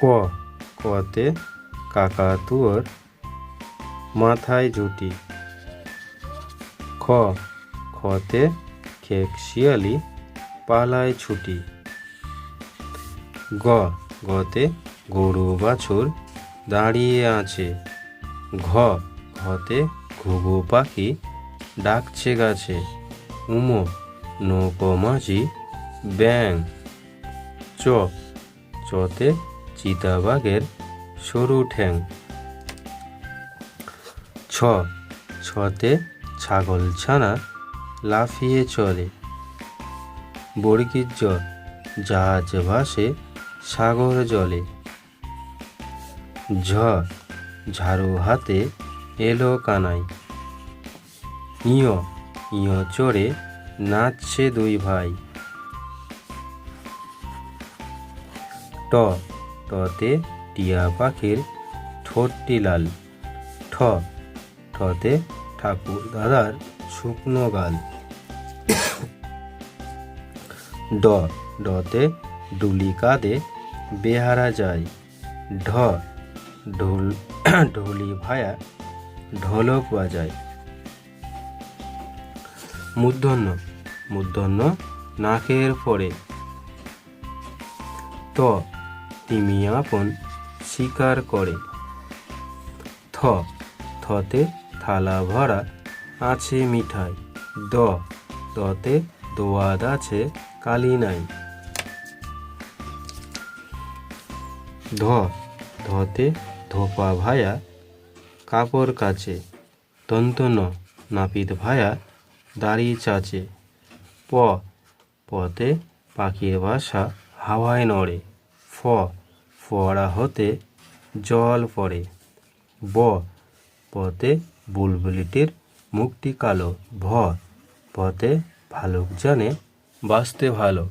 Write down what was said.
ক কতে কাকাতুয়ার মাথায় ঝুটি। খ খতে খেক শিয়ালি পালায় ছুটি। গ গতে গরু বাছুর দাঁড়িয়ে আছে। ঘ ঘতে ঘুঘু পাখি ডাকছে গাছে। উমো, নৌকো মাঝি ব্যাং। চ, চতে চিতাবাঘের সরু ঠ্যাং। ছ, ছতে ছাগল ছানা লাফিয়ে চলে বর্গীর জ জাহাজ ভাসে সাগর জলে। ঝ, ঝাড়ু হাতে এলো কানাই ইয় ইয় চড়ে নাচছে দুই ভাই। ট টতে টিয়া পাখির ঠোঁটটি লাল ঠ ঠতে ঠাকুর দাদার শুকনো গাল। ড ডতে ডুলি কাঁদে বেহারা যায়। ঢ, ঢোল, ঢোলি ভায়া ঢোলক বাজায়। মূর্ধন্য মূর্ধন্য নাকের পরে। ত তিমি আপন স্বীকার করে। থ, থতে থালা ভরা আছে মিঠাই। দ দতে দোয়াদ আছে কালি নাই। ধ, ধতে ধোপা ভায়া কাপড় কাছে তন্তন নাপিত ভায়া দাড়ি চাচে। প পতে পাখির বাসা হাওয়ায় নড়ে। ফ, ফোয়ারা হতে জল পড়ে। ব, পথে বুলবুলিটির মুখটি কালো। ভ, পথে ভালুক জানে বাঁচতে ভালো।